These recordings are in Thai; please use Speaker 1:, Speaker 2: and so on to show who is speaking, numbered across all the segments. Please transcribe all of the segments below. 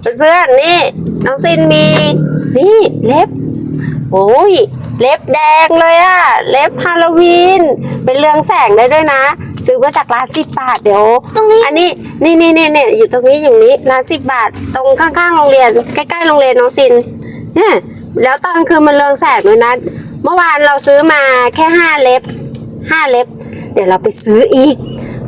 Speaker 1: เพื่อนๆนี่น้องซินมี นี่เล็บโอ้ยเล็บแดงเลยอะเล็บฮาโลวีนเป็นเรืองแสงได้ด้วยนะ ซื้อมาจากร้านสิบบาทเดี๋ยว
Speaker 2: ตรงนี้
Speaker 1: อันนี้นี่นี่นี่นี่อยู่ตรงนี้อยู่นี้ร้านสิบบาท ตรงข้างๆโรงเรียนใกล้ๆโรงเรียนน้องซินเนี่ยแล้วตอนคืนมันเรืองแสงด้วยนะเมื่อวานเราซื้อมาแค่ห้าเล็บห้าเล็บ เดี๋ยวเราไปซื้ออีก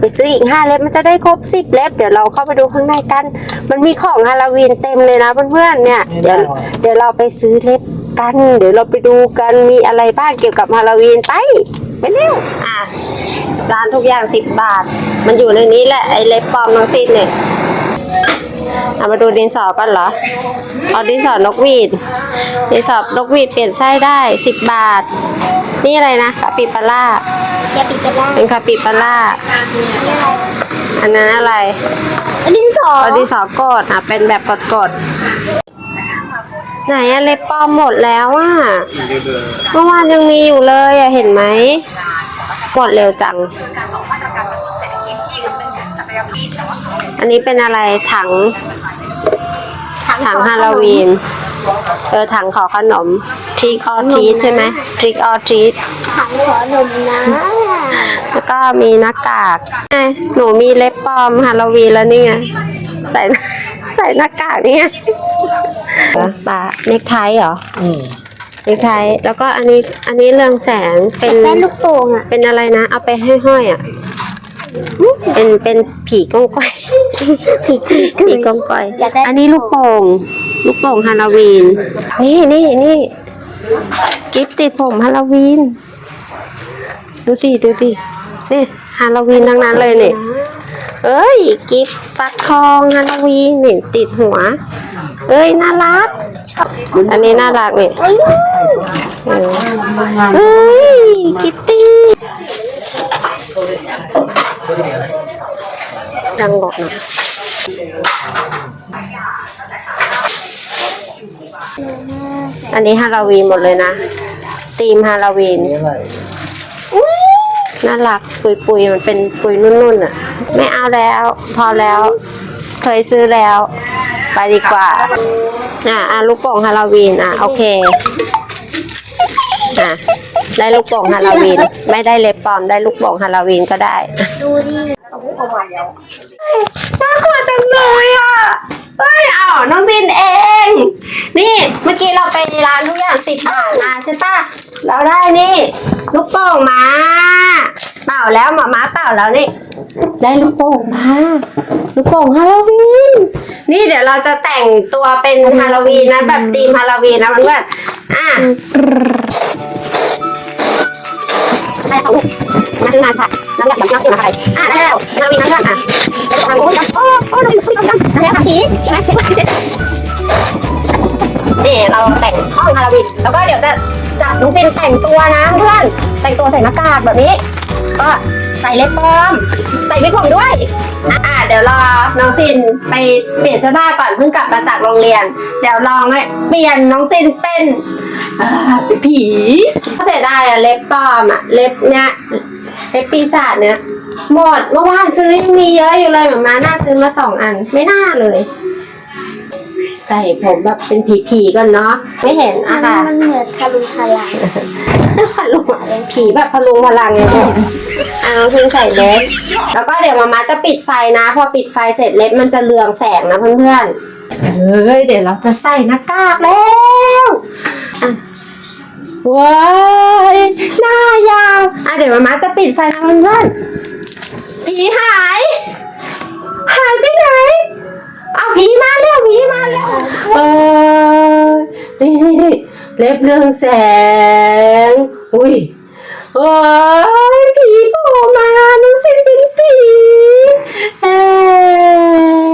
Speaker 1: ไปซื้ออีกห้าเล็บมันจะได้ครบสิบเล็บเดี๋ยวเราเข้าไปดูข้างในกัน มันมีของฮาโลวีนเต็มเลยนะเพื่อนๆเนี่ยเดี๋ยวเดี๋ยวเราไปซื้อเล็บกัน เดี๋ยวเราไปดูกันมีอะไรบ้างเกี่ยวกับฮาโลวีนไปไปเร็วอะร้านทุกอย่างสิบบาท มันอยู่ในนี้แหละไอเล็บปลอมน้องซินเนี่ย เอามาดูดินสอกันเหรอ เอาดินสอนกหวีด ดินสอนกหวีดเปลี่ยนไส้ได้สิบบาท นี่อะไรนะคาปิปาร่า
Speaker 2: แกปิดกันได้
Speaker 1: เป็นคาปิปาร่า อันนั้นอะไร
Speaker 2: ดินสอ
Speaker 1: เอาดินสอกดอะ เป็นแบบกดกดๆไหนอะเล็บปลอมหมดแล้วอะเมื่อวานยังมีอยู่เลยอะเห็นไหมหมดเร็วจัง อันนี้เป็นอะไรถัง ถังฮาโลวีน เออถังขอขนม trick or treat ใช่ไหม trick or treat
Speaker 2: ถังขอหนมนะ
Speaker 1: แล้วก็มีหน้ากากไงหนูมีเล็บปลอมฮาโลวีนแล้วนี่ไงใส่ใส่หน้ากากนี่ไงปะเนคไทเหรอ
Speaker 3: อืม
Speaker 1: เนคไทแล้วก็อันนี้อันนี้เรืองแสงเป็น
Speaker 2: แม่ลูกโป่งอะ
Speaker 1: เป็นอะไรนะ เอาไปให้ห้อยอะเป็นเป็นผีก้องก้อย ผีผีก้องก้อย
Speaker 2: อยากได้
Speaker 1: อันนี้ลูกโป่ง ลูกโป่งฮาโลวีน นี่นี่นี่กิฟติดผมฮาโลวีน ดูสิดูสิ นี่ฮาโลวีนทั้งนั้นเลยเนี่ย เอ้ย กิฟฟักทองฮาโลวีนนี่ติดหัว เอ้ย น่ารัก อันนี้น่ารักเนี่ย
Speaker 2: เอ้ย
Speaker 1: เออเอ้ย กิตตี้ ดังบอกหนะอันนี้ฮาโลวีนหมดเลยนะธีมฮาโลวีน
Speaker 3: นี่อะไร
Speaker 1: น่ารักปุยปุยๆมันเป็นปุยนุ่นๆอะ ไม่เอาแล้ว พอแล้ว เคยซื้อแล้ว ไปดีกว่า อะอะลูกโป่งฮาโลวีนอะ โอเค อะได้ลูกโป่งฮาโลวีน ไม่ได้เล็บปลอมได้ลูกโป่งฮาโลวีนก็ได้
Speaker 2: ดูดิ
Speaker 1: น่ากลัวจังเลยอะเฮ้ยอ้าวน้องซินเอง นี่เมื่อกี้เราไปร้านทุกอย่างสิบบาทมาใช่ปะเราได้นี่ลูกโป่งมาเป่าแล้วหมาม้าเป่าแล้วนี่ได้ลูกโป่งมาลูกโป่งฮาโลวีนนี่เดี๋ยวเราจะแต่งตัวเป็นฮาโลวีนนะแบบธีมฮาโลวีนนะเพื่อนๆอะ สองลูกมาซื้อมาค่ะน้ำยาน้ำยาคืออะไรอะได้แล้วฮาโลวีนนะเพื่อนอะทำโอ้ยโอ้โอ้ยคุยกันได้แล้วค่ะทีใช่ไหมใช่ไหมนี่เราแต่งห้องฮาโลวีนแล้วก็เดี๋ยวจะจับน้องซินแต่งตัวนะเพื่อนแต่งตัวใส่หน้ากากแบบนี้ก็ใส่เล็บปลอมใส่วิกผมด้วยอ่าเดี๋ยวรอน้องซินไปเปลี่ยนเสื้อผ้าก่อนเพิ่งกลับมาจากโรงเรียน เดี๋ยวลองเปลี่ยนน้องซินเป็น อ่าเป็นผีเสียดายอะเล็บปลอมอะเล็บเนี้ยเล็บปีศาจเนี้ยหมดเมื่อวานซื้อยังมีเยอะอยู่เลยหมามาน่าซื้อมาสองอันไม่น่าเลย ใส่ผมแบบเป็นผีๆกันเนาะไม่เห็นอะค่ะ
Speaker 2: มันเหมือนทะลุทลาย
Speaker 1: พลุงผีแบบพลุงพลังไงพ่ออะน้องพิงใส่เล็บ แล้วก็เดี๋ยวมามาจะปิดไฟนะ พอปิดไฟเสร็จเล็บมันจะเรืองแสงนะเพื่อนๆเฮ้ยเดี๋ยวเราจะใส่หน้ากากแล้วอะ ว้ายหน้ายาวอะเดี๋ยวมามาจะปิดไฟนะเพื่อนๆผีหาย หายไปไหนเอาผีมาเร็วผีมาเร็วเออนี่นี่นี่เล็บเรืองแสง อุ้ยโอ้ยผีโผล่มาน้องเซนเป็นผีเออ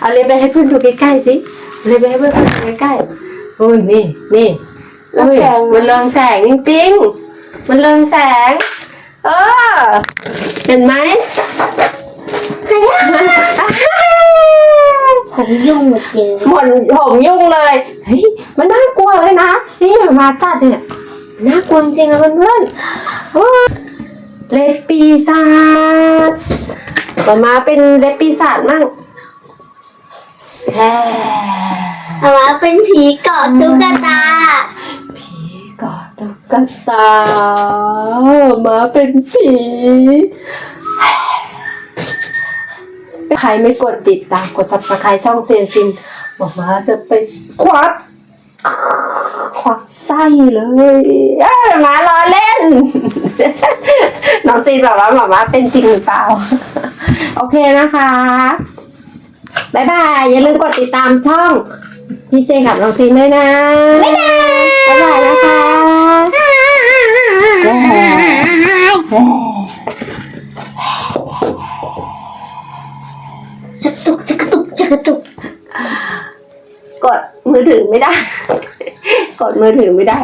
Speaker 1: เอาเล็บไปให้เพื่อนดูใกล้ๆสิเอาเล็บไปให้เพื่อนดูใกล้ๆอุ้ยนี่นี่ อุ้ยมันเรืองแสงจริงๆ มันเรืองแสง เออ เห็นไหม
Speaker 2: ผมยุ่งหมดเจอ
Speaker 1: หมดผมยุ่งเลย เฮ้ย มันน่ากลัวเลยนะ นี่มาจัดเนี่ยน่ากลัวจริงๆนะเพื่อนๆโอ้ยเล็บปีศาจมามาเป็นเล็บปีศาจมั่งแฮ่
Speaker 2: เอามาเป็นผีเกาะตุ๊กตา
Speaker 1: ผีก อดตุ๊กตามาเป็นผีใครไม่กดติดตามกด subscribe ช่องเซียนซินบอกว่าจะไปควักควักไส้เลยเอ้ยหมาล้อเล่น น้องซีนแบบว่าหมาว่าเป็นจริงหรือเปล่า โอเคนะคะบายบาย อย่าลืมกดติดตามช่องพี่เซนกับน้องซีนด้วยนะ บ๊ายบาย บ๊ายบายนะคะ
Speaker 2: จักรตุกจักรตุกจักรตุก
Speaker 1: กดมือถือไม่ได้ กดมือถือไม่ได้